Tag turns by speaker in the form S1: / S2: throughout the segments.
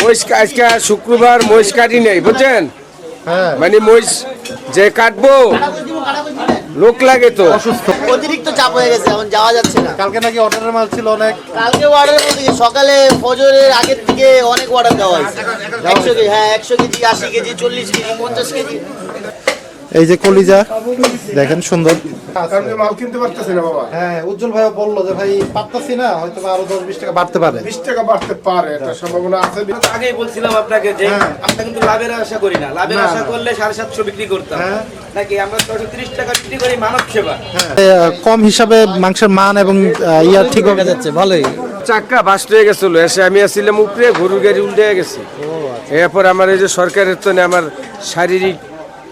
S1: মহিষ আজকে শুক্রবার মহিষ কাটি নেই বুঝছেন?
S2: হ্যাঁ।
S1: মানে মহিষ যে কাটবো লোক লাগে তো।
S2: অসুস্থ।
S3: অতিরিক্ত চাপ হয়ে গেছে এখন যাওয়া যাচ্ছে না।
S2: কালকে নাকি অর্ডারের মাল ছিল অনেক।
S3: কালকে অর্ডার বলতে সকালে ফজরের আগের থেকে অনেক অর্ডার দেওয়া হয়েছে। একশো কেজি হ্যাঁ একশো কেজি আশি কেজি চল্লিশ কেজি পঞ্চাশ কেজি।
S2: এই যে কলিজা দেখেন সুন্দর।
S1: মাল কিনতে পারতেছি না বাবা।
S2: হ্যাঁ উজ্জ্বল ভাই বলল যে ভাই পারতাছি না হয়তো বা আরও দশ বিশ টাকা বাড়তে পারে।
S1: বিশ টাকা বাড়তে পারে এটা সম্ভাবনা আছে।
S4: আগেই বলছিলাম আপনাকে যে
S2: হ্যাঁ।
S4: আমরা কিন্তু লাভের আশা করি না। লাভের আশা করলে সাড়ে সাতশো বিক্রি করতাম।
S2: হ্যাঁ।
S4: নাকি আমরা ছশো তিরিশ টাকা বিক্রি করি মানব সেবা?
S2: কম হিসাবে মাংসের মান এবং আহ, ইয়া ঠিক হবে।
S4: যাচ্ছে ভালোই।
S1: চাকা বাস্ট হয়ে গেছিল এসে আমি আসছিলাম উপরে গরুর গাড়ি উল্টে গেছে। এরপর আমার এই যে সরকারের তো আমার শারীরিক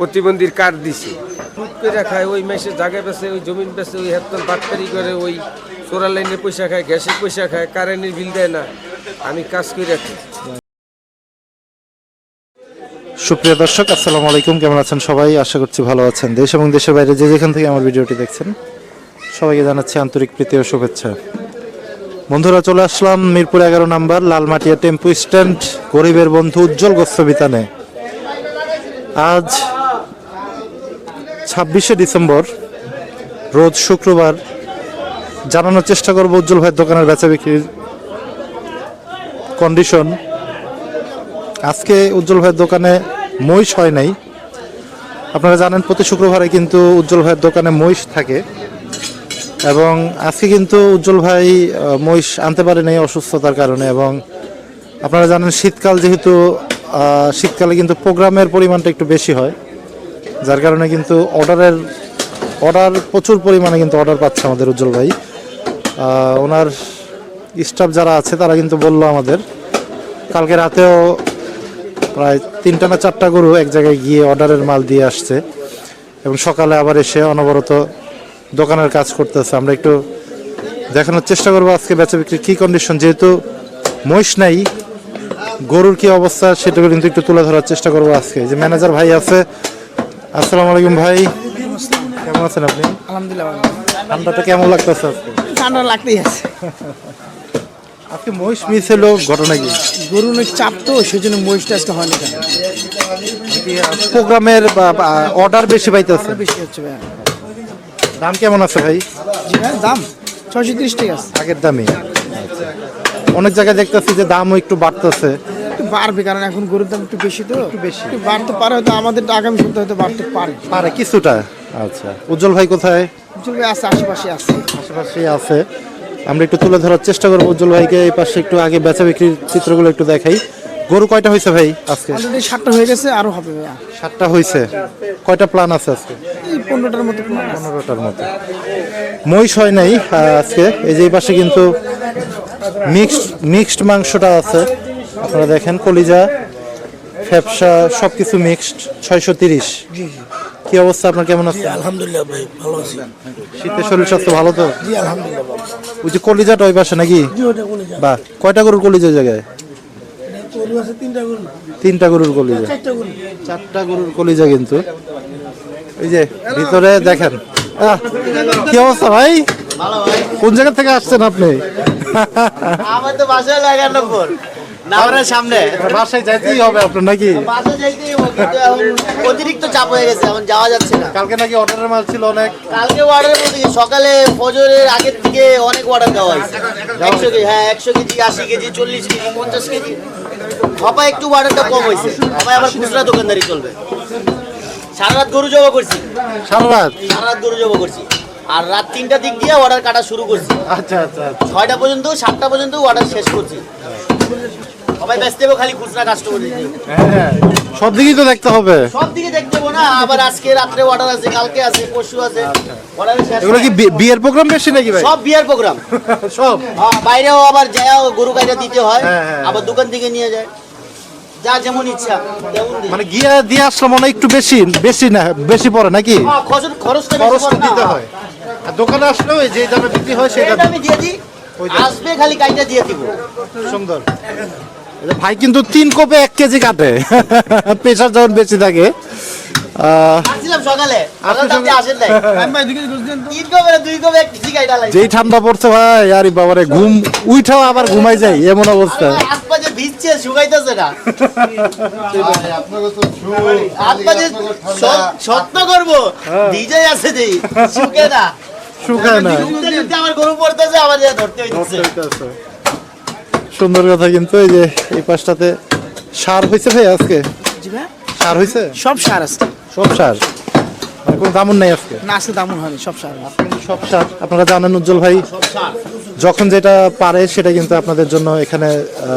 S1: প্রতিবন্ধীর কার্ড দিছে। টুক করে খায়, ওই মেসে জায়গা বেছে, ওই জমিন বেছে, ওই হেতন বাটপারি করে, ওই সোলার লাইনের পয়সা খায় গ্যাসের পয়সা খায়, কারেন্টের বিল দেয় না। আমি কাজ করে রাখি
S2: সুপ্রিয় দর্শক, আসসালামু আলাইকুম। কেমন আছেন সবাই? আশা করছি ভালো আছেন। দেশ এবং দেশের বাইরে যে যেখান থেকে আমার ভিডিওটি দেখছেন, সবাইকে জানাচ্ছি আন্তরিক প্রীতি ও শুভেচ্ছা। বন্ধুরা, চলে আসলাম মিরপুর এগারো নাম্বার, লালমাটিয়া টেম্পু স্ট্যান্ড, গরিবের বন্ধু উজ্জ্বল গোস্ববিতানে আজ ছাব্বিশে ডিসেম্বর, রোজ শুক্রবার। জানানোর চেষ্টা করব উজ্জ্বল ভাইয়ের দোকানের বেচা বিক্রির কন্ডিশন আজকে উজ্জ্বল ভাইয়ের দোকানে মহিষ হয় নাই। আপনারা জানেন প্রতি শুক্রবারে কিন্তু উজ্জ্বল ভাইয়ের দোকানে মহিষ থাকে। এবং আজকে কিন্তু উজ্জ্বল ভাই মহিষ আনতে পারে নাই অসুস্থতার কারণে এবং আপনারা জানেন শীতকাল যেহেতু শীতকালে কিন্তু প্রোগ্রামের পরিমাণটা একটু বেশি হয়। যার কারণে কিন্তু অর্ডারের, অর্ডার প্রচুর পরিমাণে কিন্তু অর্ডার পাচ্ছে আমাদের উজ্জ্বল ভাই। ওনার স্টাফ যারা আছে তারা কিন্তু বলল আমাদের, কালকে রাতেও প্রায় তিনটা না চারটা গরু এক জায়গায় গিয়ে অর্ডারের মাল দিয়ে আসছে এবং সকালে আবার এসে অনবরত দোকানের কাজ করতেছে। আমরা একটু দেখানোর চেষ্টা করব আজকে বেচা বিক্রির কী কন্ডিশন যেহেতু মহিষ নাই, গরুর কি অবস্থা সেটাকে কিন্তু একটু তুলে ধরার চেষ্টা করব আজকে। যে ম্যানেজার ভাই আছে আসসালামু আলাইকুম ভাই। কেমন আছেন আপনি?
S5: আলহামদুলিল্লাহ
S2: ঠান্ডাটা কেমন লাগতেছে আজকে?
S5: ঠান্ডা লাগতেই আছে।
S2: আজকে মহিষ মিস হলো ঘটনা কি?
S5: গরু অনেক চাপ তো সেই জন্য মহিষটা আজকে হয়নি
S2: প্রোগ্রামের অর্ডার বেশি পাইতেছে।
S5: বেশি হচ্ছে ভাই
S2: দাম কেমন আছে ভাই?
S5: দাম ছয়শো তিরিশ টাকা আছে।
S2: আগের দামই। অনেক জায়গায় দেখতেছি যে দামও একটু বাড়তেছে।
S5: একটু বাড়বে কারণ এখন গরুর দাম একটু বেশি তো। একটু বেশি। বাড়তে পারে হয়তো আমাদের আগামী সপ্তাহে হয়তো বাড়তে পারে।
S2: পারে কিছুটা। আচ্ছা উজ্জ্বল ভাই কোথায়?
S5: উজ্জ্বল ভাই আছে আশেপাশে আছে।
S2: আশেপাশে আছে। আমরা একটু তুলে ধরার চেষ্টা করব উজ্জ্বল ভাইকে এই পাশে একটু আগে বেচা বিক্রির চিত্রগুলো একটু দেখাই। গরু কয়টা হয়েছে ভাই আজকে?
S5: অলরেডি সাতটা হয়ে গেছে আরও হবে
S2: সাতটা হয়েছে। কয়টা প্ল্যান আছে আজকে?
S5: পনেরোটার মতো
S2: পনেরোটার মতো। মহিষ হয় নাই আজকে। এই যে এই পাশে কিন্তু মিক্সড মিক্সড মাংসটা আছে। আপনারা দেখেন কলিজা ফ্যাপসা সব কিছু মিক্সড ছয়শো তিরিশ। কি অবস্থা আপনার? কেমন আছে
S5: আলহামদুলিল্লাহ ভাই ভালো আছি।
S2: শীতের শরীর স্বাস্থ্য ভালো তো?
S5: জি আলহামদুলিল্লাহ ভালো
S2: ওই যে কলিজাটা ওই পাশে নাকি? বা কয়টা গরুর কলিজা জায়গায়?
S5: তিনটা
S2: গরুর কলিজা।
S5: চারটা
S2: গরুর। কলিজা কিন্তু। এই যে ভিতরে দেখেন। কি অবস্থা ভাই? কোন জায়গা থেকে আসছেন আপনি?
S3: আমার তো বাসায় এগারো সামনে।
S2: বাসায় যাইতেই হবে আপনার নাকি?
S3: বাসায় যাইতেই হবে, কিন্তু এখন অতিরিক্ত চাপ হয়ে গেছে এখন যাওয়া যাচ্ছে না।
S2: কালকে নাকি অর্ডারের মাল ছিল অনেক।
S3: কালকে অর্ডার বলতে কি, সকালে ফজরের আগের থেকে অনেক অর্ডার দেওয়া হয়েছে। একশো কেজি হ্যাঁ একশো কেজি আশি কেজি চল্লিশ কেজি পঞ্চাশ কেজি। হপায় একটু অর্ডারটা কম হয়েছে। হপায় আবার খুচরা দোকানদারি চলবে। সারা রাত গরু জবা করছি।
S2: সারা রাত
S3: সারা রাত গরু জবা করছি। আর রাত তিনটা দিক দিয়ে অর্ডার কাটা শুরু করছি।
S2: আচ্ছা আচ্ছা আচ্ছা।
S3: ছয়টা পর্যন্ত সাতটা পর্যন্ত অর্ডার শেষ করছি। সবাই ব্যস্ত খালি খুচরা কাস্টমার
S2: হ্যাঁ সব দিকেই তো দেখতে হবে।
S3: সব দিকে দেখতে না আবার আজকে রাত্রে অর্ডার আছে কালকে আছে পরশু আছে।
S2: এগুলো কি বিয়ের প্রোগ্রাম বেশি নাকি ভাই?
S3: সব বিয়ার প্রোগ্রাম
S2: সব?
S3: হ্যাঁ, বাইরেও আবার যায় গরু দিতে হয়
S2: হ্যাঁ, হ্যাঁ।
S3: আবার দোকান থেকে নিয়ে যায়। যা যেমন ইচ্ছা
S2: মানে গিয়ে দিয়ে মনে একটু বেশি বেশি না বেশি পড়ে নাকি?
S3: হ্যাঁ, খরচটা
S2: দিতে হয়। আর দোকানে আসলেও যে দামে বিক্রি হয় সেটা
S3: আমি দিয়ে দিই আসবে খালি কাইটা দিয়ে দিব।
S2: সুন্দর। ভাই কিন্তু তিন কোপে এক কেজি কাটে। প্রেশার যখন বেশি থাকে যেই ঠান্ডা পড়ছে ভাই আরে বাবারে ঘুম উইঠাও আবার ঘুমাই যাই এমন অবস্থা।
S3: সত্য করব। ভিজে আছে শুকে না।
S2: শুকায় না।
S3: আমার গরু পড়তেছে আমার যে ধরতে হইতেছে।
S2: সুন্দর কথা কিন্তু এই যে এই পাশটাতে সার হয়েছে ভাই আজকে? সার হয়েছে?
S5: সব সার আছে
S2: সব সার? মানে কোনো দামন নাই আজকে?
S5: না আজকে দামন হয়নি সব সার।
S2: সব সার? আপনারা জানেন উজ্জ্বল ভাই যখন যেটা পারে সেটা কিন্তু আপনাদের জন্য এখানে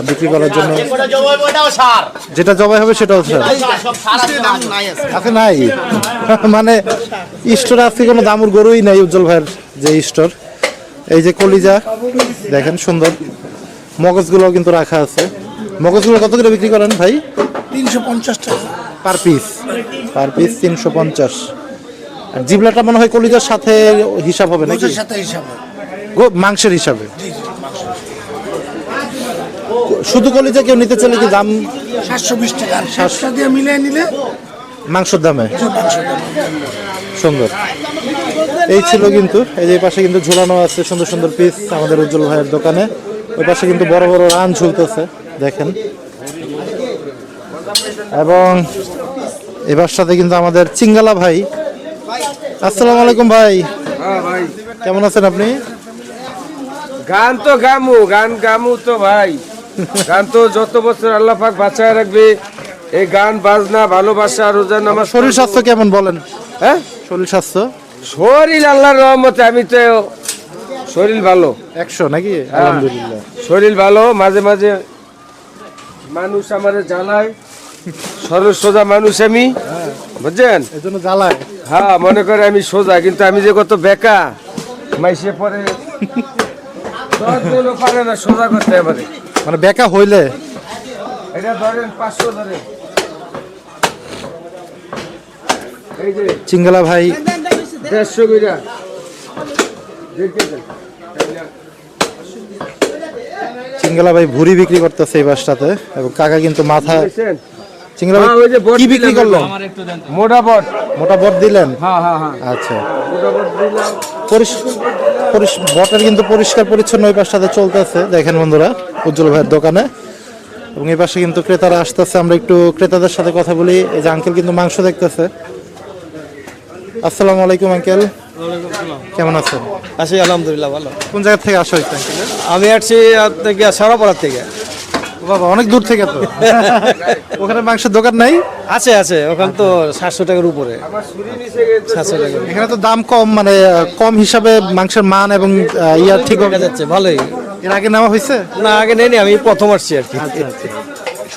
S2: বিক্রি করার জন্য যেটা জবাই হবে সেটাও সার।
S3: সার, আছে
S5: নাই আছে
S2: আছে নাই? মানে স্টোরে আজকে কোনো দামুর গরুই নাই উজ্জ্বল ভাইয়ের যে স্টোর। এই যে কলিজা দেখেন সুন্দর। মগজগুলো কিন্তু রাখা আছে। মগজগুলো কত করে বিক্রি করেন ভাই?
S5: তিনশো পঞ্চাশ টাকা।
S2: Per piece. পার পিস তিনশো পঞ্চাশ। আর জিবলাটা মনে হয় কলিজার সাথে হিসাব হবে নাকি?
S5: সাথে হিসাবে
S2: গো- মাংসের হিসাবে। শুধু কলিজা কেউ নিতে চাইলে কি দাম?
S5: সাতশো বিশ টাকা। সাতশো দিয়ে মিলিয়ে নিলে
S2: মাংসের দামে? সুন্দর। এই ছিল কিন্তু এই যে পাশে কিন্তু ঝুলানো আছে সুন্দর সুন্দর পিস আমাদের উজ্জ্বল ভাইয়ের দোকানে। ওই পাশে কিন্তু বড় বড় রান ঝুলতেছে দেখেন। এবং এবার সাথে কিন্তু আমাদের চিঙ্গালা ভাই। আসসালামু আলাইকুম ভাই।
S1: হ্যাঁ ভাই।
S2: কেমন আছেন আপনি?
S1: গান তো গামু গান গামু তো ভাই। গান তো যত বছর আল্লাহ পাক বাঁচায় রাখবে এই গান বাজনা ভালোবাসা রোজা নামাজ।
S2: শরীর স্বাস্থ্য কেমন বলেন?
S1: হ্যাঁ?
S2: শরীর স্বাস্থ্য?
S1: শরীর আল্লাহর রহমতে আমি তো শরীর ভালো।
S2: একশো নাকি? আলহামদুলিল্লাহ।
S1: শরীর ভালো মাঝে মাঝে মানুষ আমারে জ্বালায়। সরল সোজা মানুষ আমি বুঝছেন?
S2: এই জন্য জ্বালায়।
S1: হ্যাঁ মনে করে আমি সোজা কিন্তু আমি যে কত বেকা। মাইসে পরে দশজনও পারে না সোজা করতে পারে
S2: মানে বেকা হইলে?
S1: এটা ধরেন পাঁচশো ধরেন এই যে
S2: চিঙ্গালা ভাই।
S1: দেড়শো বিঘা দেখে
S2: চিঙ্গালা ভাই ভুড়ি বিক্রি করতেছে এই বাসটাতে এবং কাকা কিন্তু মাথা? ভাই
S1: হ্যাঁ,
S2: কি বিক্রি
S1: দিলাম,
S2: করলেন
S1: মোটা বট।
S2: মোটা বট দিলেন?
S1: হ্যাঁ হ্যাঁ হ্যাঁ।
S2: আচ্ছা।
S1: মোটা বট দিলাম।
S2: পরিষ- পরিষ- বটের কিন্তু পরিষ্কার পরিচ্ছন্ন ওই পাশটাতে চলতেছে। দেখেন বন্ধুরা উজ্জ্বল ভাইয়ের দোকানে। এবং এই পাশে কিন্তু ক্রেতারা আসতেছে। আমরা একটু ক্রেতাদের সাথে কথা বলি। এই যে আঙ্কেল কিন্তু মাংস দেখতেছে। আসসালামু আলাইকুম আঙ্কেল কেমন আছেন?
S6: আছি আলহামদুলিল্লাহ ভালো।
S2: কোন জায়গা থেকে আসা হয়েছে
S6: আমি আসছি থেকে সারাপাড়ার থেকে।
S2: বাবা অনেক দূর থেকে তো। ওখানে মাংসের দোকান নাই?
S6: আছে আছে ওখানে তো সাতশো টাকার উপরে। সাতশো টাকা
S2: এখানে তো দাম কম মানে কম হিসাবে মাংসের মান এবং আহ, ইয়া ঠিক
S6: হয়ে যাচ্ছে ভালোই।
S2: এর আগে নেওয়া হয়েছে?
S6: না আগে নেই আমি প্রথম আসছি আর কি।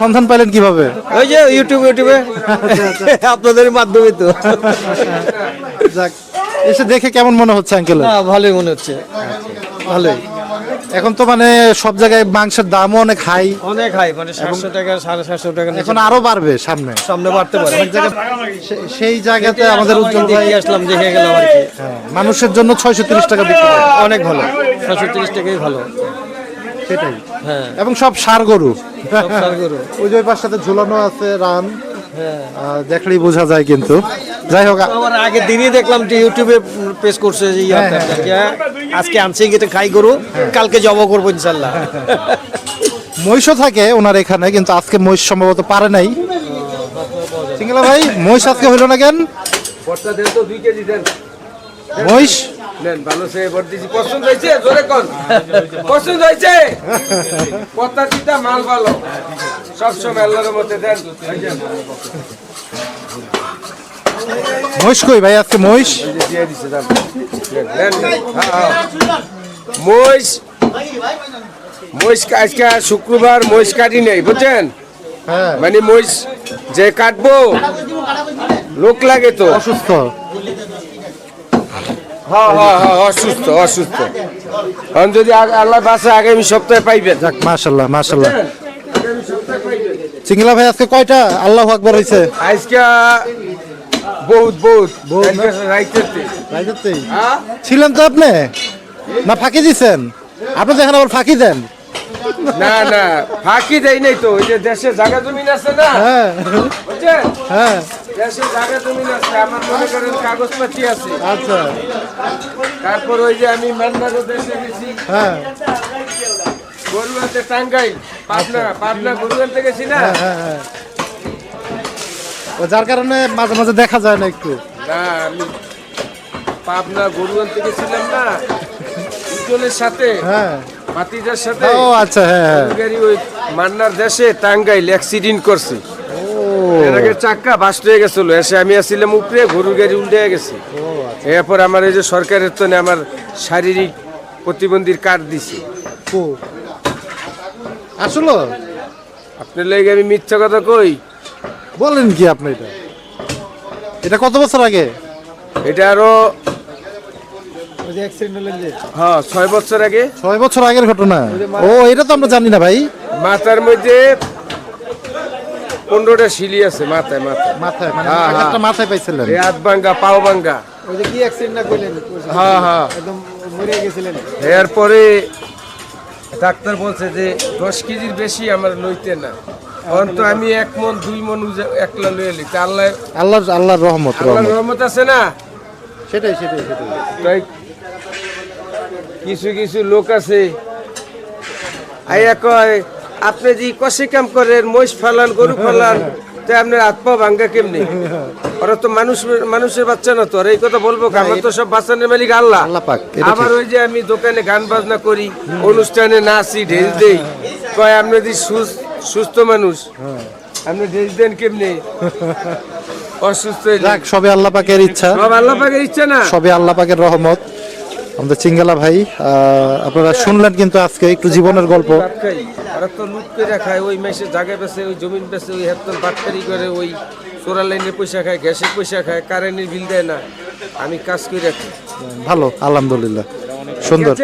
S2: সন্ধান পাইলেন কীভাবে?
S6: ওই যে ইউটিউব ইউটিউবে আপনাদের মাধ্যমে তো।
S2: যাক। এসে দেখে কেমন মনে হচ্ছে আঙ্কেল
S6: না ভালোই মনে হচ্ছে। ভালোই।
S2: এখন তো মানে সব জায়গায় মাংসের দামও অনেক হাই
S6: অনেক হাই মানে সাতশো টাকা সাড়ে সাতশো টাকা
S2: এখন আরও বাড়বে সামনে।
S6: সামনে বাড়তে পারে।
S2: সেই জায়গাতে আমাদের উজ্জ্বল ভাই
S6: আসলাম দেখে গেলাম আর কি।
S2: হ্যাঁ, মানুষের জন্য ছয়শো তিরিশ টাকা বিক্রি
S6: অনেক ভালো। ছয়শো তিরিশ টাকাই ভালো।
S2: সেটাই।
S6: হ্যাঁ।
S2: এবং সব সার গরু।
S6: সব সার গরু।
S2: ওই যে পাশটাতে ঝুলানো আছে রান। দেখলেই বোঝা যায় কিন্তু। যাই হোক
S6: আমার আগের দিনই দেখলাম যে ইউটিউবে পেশ করছে যে
S2: হ্যাঁ,
S6: আপনাকে, আজকে আনছি গেটে খাই গরু কালকে জব করব ইনশাল্লাহ।
S2: মহিষও থাকে ওনার এখানে কিন্তু আজকে মহিষ সম্ভবত পারে নাই। সিঙ্গলা ভাই মহিষ আজকে হইল না কেন?
S1: বটটা দেন তো দুই কেজি দেন।
S2: মহিষ
S1: নেন ভালো সে দিছি পছন্দ হয়েছে? জোরে কোন। পছন্দ হয়েছে? কথা মাল ভালো। সবসময় আল্লাহর মধ্যে দেন।
S2: মহিষ কই ভাই? আজকে মহিষ।
S1: মহিষ। মহিষ আজকে শুক্রবার মহিষ কাটি নেই বুঝছেন?
S2: হ্যাঁ।
S1: মানে মহিষ যে কাটবো লোক লাগে তো।
S2: অসুস্থ।
S1: হ্যাঁ হ্যাঁ হ্যাঁ অসুস্থ অসুস্থ। এখন যদি আল্লাহ বাসে আগামী সপ্তাহে পাইবেন
S2: যাক মাশাল্লাহ মাশাল্লাহ চিংলা ভাই আজকে কয়টা? আল্লাহ আকবর হয়েছে
S1: আজকে বহুত বহুত। হ্যাঁ?
S2: ছিলেন তো আপনি? না ফাঁকি দিছেন? আপনি যেখানে আবার ফাঁকি দেন?
S1: না না ফাঁকি দেয় নাই তো ওই যে দেশে জায়গা জমিন আছে না
S2: হ্যাঁ।
S1: বুঝছেন?
S2: হ্যাঁ।
S1: দেশে জায়গা জমিন আছে আমার মনে করেন কাগজপাতি আছে।
S2: আচ্ছা।
S1: তারপর ওই যে আমি দেশে গেছি।
S2: হ্যাঁ।
S1: টাঙ্গাইল পাবনা পাবনা আনতে গেছি না?
S2: হ্যাঁ হ্যাঁ ও যার কারণে মাঝে মাঝে দেখা যায় না একটু।
S1: না আমি পাবনা গরু আনতে গেছিলাম না উজ্জ্বলের সাথে।
S2: হ্যাঁ।
S1: মাতিজার সাথে
S2: ও আচ্ছা হ্যাঁ হ্যাঁ।
S1: গাড়ি ওই মান্নার দেশে টাঙ্গাইল অ্যাক্সিডেন্ট করছে। এর আগে চাক্কা বাস্ট হয়ে গেছিল এসে আমি আসছিলাম উপরে গরুর গাড়ি উল্টে গেছে। এরপর আমার এই যে সরকারের তো আমার শারীরিক প্রতিবন্ধীর কার্ড দিছে।
S2: আসলো?
S1: আপনার লাগে আমি মিথ্যা কথা কই?
S2: বলেন কি আপনি এটা? এটা কত বছর আগে?
S1: এটা আরও
S5: ওই যে অ্যাক্সিডেন্ট হলেন যে
S1: হ্যাঁ ছয় বছর আগে।
S2: ছয় বছর আগের ঘটনা। ও এটা তো আমরা জানি না ভাই।
S1: মাথার মধ্যে পনেরোটা শিলি আছে মাথায় মাথায়।
S2: মাথায় মানে
S1: হ্যাঁ, হ্যাঁ।
S2: মাথায় পাইছিলেন।
S1: এই হাত ভাঙ্গা পাও ভাঙ্গা।
S5: ওই যে কি অ্যাক্সিডেন্ট না করলেন?
S1: হ্যাঁ হ্যাঁ।
S5: একদম মরে গেছিলেন।
S1: এরপরে ডাক্তার বলছে যে দশ কেজির বেশি আমার লইতে না। অন্ত আমি এক মন দুই মন একলা লইয়ে লি তা আল্লাহ
S2: আল্লাহর আল্লাহর রহমত
S1: আল্লাহর
S2: রহমত।
S1: রহমত আছে না?
S2: সেটাই সেটাই সেটাই।
S1: তাই কিছু কিছু লোক আছে। আইয়া কয় আপনি যে কষে কাম করেন মহিষ ফালান গরু ফালান তাই আপনার পা ভাঙ্গা কেমনি? ওরা তো মানুষ মানুষের বাচ্চা না তো আর এই কথা বলব আমার তো সব বাচ্চানের মালিক আল্লাহ। আবার ওই যে আমি দোকানে গান বাজনা করি অনুষ্ঠানে নাচি ঢেল দেই। কয় আপনি যদি সুস্থ মানুষ আপনি ঢেল দেন কেমনি? অসুস্থ
S2: সবে আল্লাহ পাকের ইচ্ছা।
S1: সব আল্লাহ পাকের ইচ্ছা না?
S2: সবে আল্লাহ পাকের রহমত। আমাদের চিঙ্গালা ভাই আপনারা শুনলেন কিন্তু আজকে একটু জীবনের গল্প।
S1: ওরা তো লুট করে খায় ওই মেসে বেছে ওই জমিন বেছে ওই বাটকারি করে ওই সোরা লাইনের পয়সা খায় গ্যাসের পয়সা খায় কারেন্টের বিল দেয় না। আমি কাজ করে রাখি
S2: ভালো আলহামদুলিল্লাহ। সুন্দর।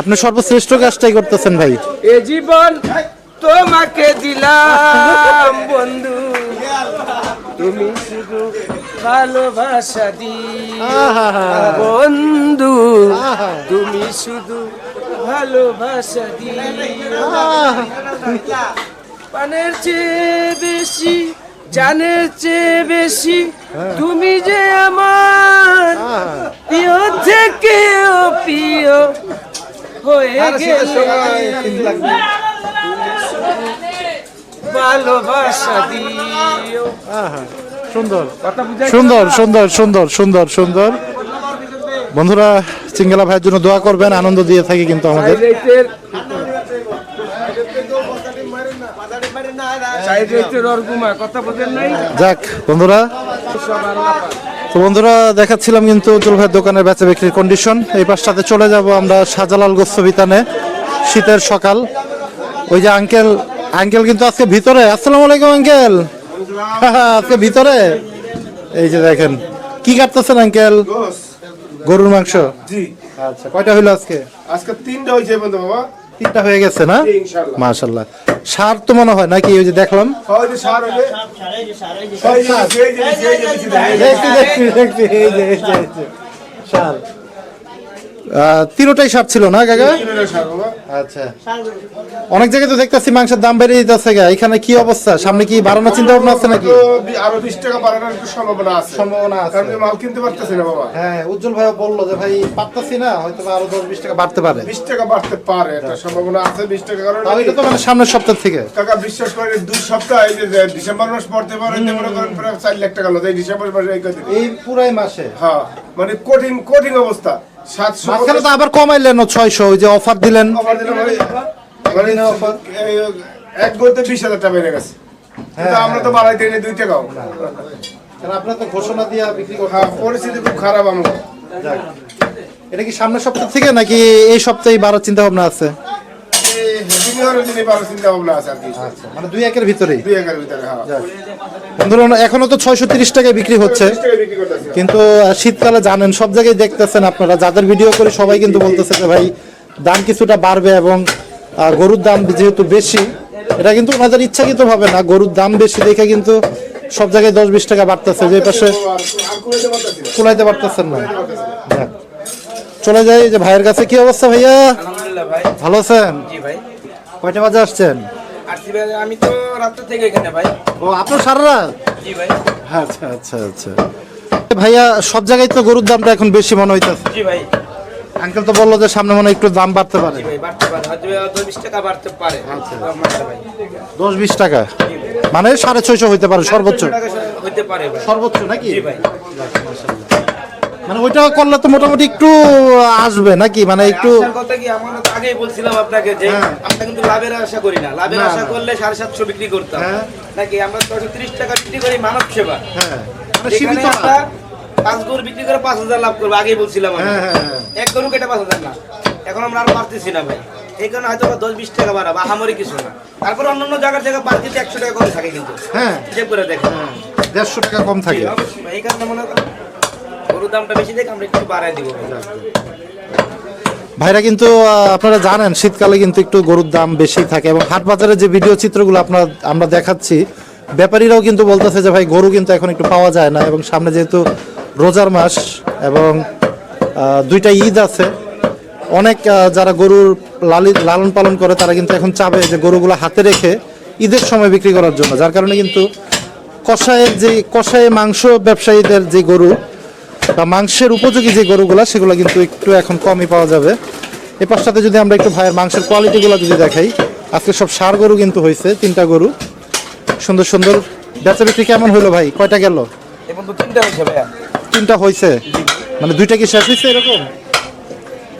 S2: আপনি সর্বশ্রেষ্ঠ কাজটাই করতেছেন ভাই।
S1: এ জীবন তোমাকে দিলাম বন্ধু। তুমি শুধু ভালোবাসা দি বন্ধু তুমি শুধু ভালোবাসা দি পানের চেয়ে বেশি জানের চেয়ে বেশি তুমি যে আমার প্রিয় থেকেও প্রিয় হয়ে গেলে। ভালোবাসা দিও।
S2: সুন্দর। সুন্দর সুন্দর সুন্দর সুন্দর সুন্দর। বন্ধুরা চিঙ্গেলা ভাইয়ের জন্য দোয়া করবেন আনন্দ দিয়ে থাকি কিন্তু আমাদের। যাক বন্ধুরা। তো বন্ধুরা দেখাচ্ছিলাম কিন্তু উজ্জ্বল ভাইয়ের দোকানের বেচা বিক্রির কন্ডিশন এই পাশটাতে চলে যাব আমরা শাহজালাল গোস্তবিতানে শীতের সকাল। ওই যে আঙ্কেল আঙ্কেল কিন্তু আজকে ভিতরে। আসসালামু আলাইকুম আঙ্কেল আজকে ভিতরে এই যে দেখেন কি কাটতেছেন আঙ্কেল গরুর মাংস
S7: জি
S2: আচ্ছা কয়টা হইল আজকে
S7: আজকে তিনটা হয়েছে বন্ধু বাবা
S2: তিনটা হয়ে গেছে না
S7: ইনশাআল্লাহ।
S2: মাশাল্লাহ সার তো মনে হয় নাকি ওই যে দেখলাম
S7: সার হয়
S2: দেখছি দেখছি দেখছি এই যে এই যে তিনোটাই সার ছিল না কাকা? আচ্ছা। অনেক জায়গায় তো দেখতেছি মাংসের দাম বেড়ে যেতেছে গা। এখানে কি অবস্থা? সামনে কি বাড়ানোর চিন্তা ভাবনা আছে নাকি?
S7: আরও বিশ টাকা বাড়ানোর একটু সম্ভাবনা আছে।
S2: সম্ভাবনা আছে।
S7: কারণ মাল কিনতে পারতেছি না বাবা।
S2: হ্যাঁ উজ্জ্বল ভাই বলল যে ভাই পারতাছি না হয়তো আরও দশ বিশ টাকা বাড়তে পারে।
S7: বিশ টাকা বাড়তে পারে একটা সম্ভাবনা আছে বিশ টাকা কারণ
S2: এটা তো মানে সামনের সপ্তাহ থেকে।
S7: টাকা বিশ্বাস করে দুই সপ্তাহ এই যে ডিসেম্বর মাস পড়তে পারে মনে করেন প্রায় চার লাখ টাকা এই ডিসেম্বর মাসে এই
S2: পুরাই মাসে?
S7: হ্যাঁ মানে কঠিন কঠিন অবস্থা।
S2: মাঝখানে তো আবার কমাইলেন ছয়শো ওই যে অফার দিলেন।
S7: মানে মানে এই এক গরুতে বিশ হাজার টাকা বেড়ে গেছে। আমরা তো বাড়াই দিই দুই টাকাও।
S2: আপনার তো ঘোষণা দিয়ে বিক্রি
S7: হ্যাঁ পরিস্থিতি খুব খারাপ আমরা
S2: এটা কি সামনের সপ্তাহ থেকে নাকি এই সপ্তাহে বাড়ার চিন্তা ভাবনা আছে? মানে দুই একের
S7: ভিতরে হ্যাঁ।
S2: এখনও তো ছয়শো তিরিশ টাকায় বিক্রি হচ্ছে। কিন্তু শীতকালে জানেন সব জায়গায় দেখতেছেন আপনারা যাদের ভিডিও করে সবাই কিন্তু বলতেছে যে ভাই দাম কিছুটা বাড়বে এবং গরুর দাম যেহেতু বেশি এটা কিন্তু ওনাদের ইচ্ছাকৃত ভাবে না গরুর দাম বেশি দেখে কিন্তু সব জায়গায় দশ বিশ টাকা বাড়তেছে যে পাশে কুলাইতে পারতেছেন না। চলে যাই যে ভাইয়ের কাছে কি অবস্থা ভাইয়া? ভালো আছেন?
S4: ভাই।
S2: কয়টা বাজে আসছেন?
S4: আসছি আমি তো রাত্র থেকে এখানে ভাই।
S2: ও আপনার সারা রাত
S4: জি ভাই।
S2: আচ্ছা আচ্ছা আচ্ছা। ভাইয়া সব জায়গায় তো গরুর দামটা এখন বেশি মনে হইতেছে।
S4: জি ভাই।
S2: আঙ্কেল তো বলল যে সামনে মনে হয় একটু দাম বাড়তে পারে।
S4: দশ বিশ টাকা
S2: বিশ টাকা? মানে সাড়ে ছয়শো হইতে পারে সর্বোচ্চ। সর্বোচ্চ নাকি?
S4: ভাই।
S2: মানে ওইটা করলে তো মোটামুটি একটু আসবে নাকি? মানে একটু
S4: কথা কি? আমরা তো আগেই বলছিলাম আপনাকে যে আমরা কিন্তু লাভের আশা করি না। লাভের
S2: হ্যাঁ।
S4: আশা করলে সাড়ে সাতশো বিক্রি করতাম।
S2: হ্যাঁ।
S4: নাকি আমরা ছশো তিরিশ টাকা বিক্রি করি মানব সেবা?
S2: হ্যাঁ। মানে সীমিত
S4: পাঁচ গরু বিক্রি করে পাঁচ হাজার লাভ করব আগেই বলছিলাম
S2: হ্যাঁ, হ্যাঁ, হ্যাঁ।
S4: এক গরু কেটে পাঁচ হাজার না। এখন আমরা আরও পারতেছি না ভাই। এই কারণে হয়তো বা দশ বিশ টাকা বাড়াবো আহামরি কিছু না। তারপর অন্যান্য জায়গার জায়গা পার কেজি একশো টাকা করে থাকে কিন্তু।
S2: হ্যাঁ।
S4: হিসেব করে দেখেন।
S2: দেড়শো টাকা কম থাকে।
S4: এই কারণে মনে করেন
S2: ভাইরা কিন্তু আপনারা জানেন, শীতকালে কিন্তু একটু গরুর দাম বেশি থাকে এবং হাট বাজারে যে ভিডিও চিত্রগুলো আপনার আমরা দেখাচ্ছি, ব্যাপারীরাও কিন্তু বলতেছে যে, ভাই, গরু কিন্তু এখন একটু পাওয়া যায় না এবং সামনে যেহেতু রোজার মাস এবং দুইটা ঈদ আছে, অনেক যারা গরুর লালি, লালন পালন করে তারা কিন্তু এখন চাবে যে গরুগুলো হাতে রেখে ঈদের সময় বিক্রি করার জন্য। যার কারণে কিন্তু কষায়ের যে কষায় মাংস ব্যবসায়ীদের যে গরু বা মাংসের উপযোগী যে গরুগুলা সেগুলো কিন্তু একটু এখন কমই পাওয়া যাবে। এ পাশটাতে যদি আমরা একটু ভাইয়ের মাংসের কোয়ালিটিগুলো যদি দেখাই আজকে সব সার গরু কিন্তু হয়েছে তিনটা গরু। সুন্দর সুন্দর। বেচা বিক্রি কেমন হলো ভাই? কয়টা গেল?
S4: তিনটা হয়েছে ভাইয়া।
S2: তিনটা হয়েছে? মানে দুইটা কি শেষ হয়েছে এরকম?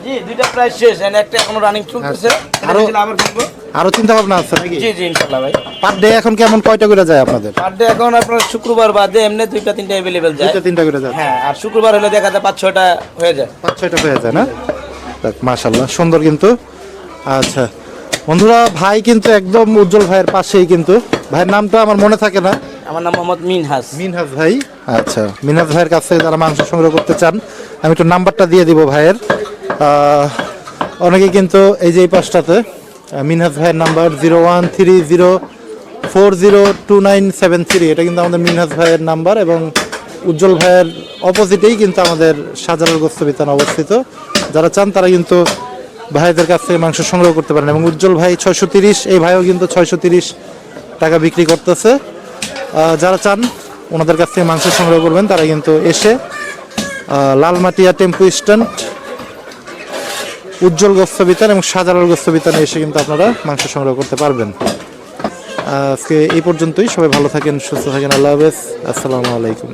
S4: জি দুইটা প্রায় শেষ এন্ড একটা এখনও রানিং চলতেছে।
S2: আরো-
S4: আরও আবার কিনবো।
S2: আরও চিন্তা ভাবনা আছে? নাকি
S4: জি জি ইনশাআল্লাহ ভাই।
S2: পার ডে এখন কেমন কয়টা করে যায় আপনাদের?
S4: পার ডে এখন আপনার শুক্রবার বাদে এমনি দুইটা তিনটা অ্যাভেলেবেল যায়।
S2: দুইটা তিনটা করে যায়?
S4: হ্যাঁ আর শুক্রবার হলে দেখা যায় পাঁচ ছয়টা হয়ে যায়।
S2: পাঁচ ছয়টা হয়ে যায় না? দেখ মাশাল্লাহ সুন্দর কিন্তু। আচ্ছা বন্ধুরা ভাই কিন্তু একদম উজ্জ্বল ভাইয়ের পাশেই কিন্তু। ভাইয়ের নামটা আমার মনে থাকে না।
S4: আমার নাম মোহাম্মদ মিনহাস।
S2: মিনহাজ ভাই। আচ্ছা মিনহাজ ভাইয়ের কাছ থেকে যারা মাংস সংগ্রহ করতে চান আমি একটু নাম্বারটা দিয়ে দিব ভাইয়ের। অনেকে কিন্তু এই যে এই পাশটাতে মিনহাজ ভাইয়ের number zero one three zero four zero two nine seven three, এটা কিন্তু আমাদের মিনহাজ ভাইয়ের নাম্বার এবং উজ্জ্বল ভাইয়ের অপোজিটেই কিন্তু আমাদের সাজানোর গোস্ত বিতান অবস্থিত। যারা চান তারা কিন্তু ভাইদের কাছ থেকে মাংস সংগ্রহ করতে পারেন এবং উজ্জ্বল ভাই ছয়শো তিরিশ, এই ভাইও কিন্তু ছয়শো তিরিশ টাকা বিক্রি করতেছে। যারা চান ওনাদের কাছ থেকে মাংস সংগ্রহ করবেন, তারা কিন্তু এসে লালমাটিয়া টেম্পু স্ট্যান্ড উজ্জ্বল গোস্ত বিতান এবং সাজালাল গোস্ত বিতানে এসে কিন্তু আপনারা মাংস সংগ্রহ করতে পারবেন। আজকে এই পর্যন্তই। সবাই ভালো থাকেন, সুস্থ থাকেন। আল্লাহ হাফেজ। আসসালামু আলাইকুম।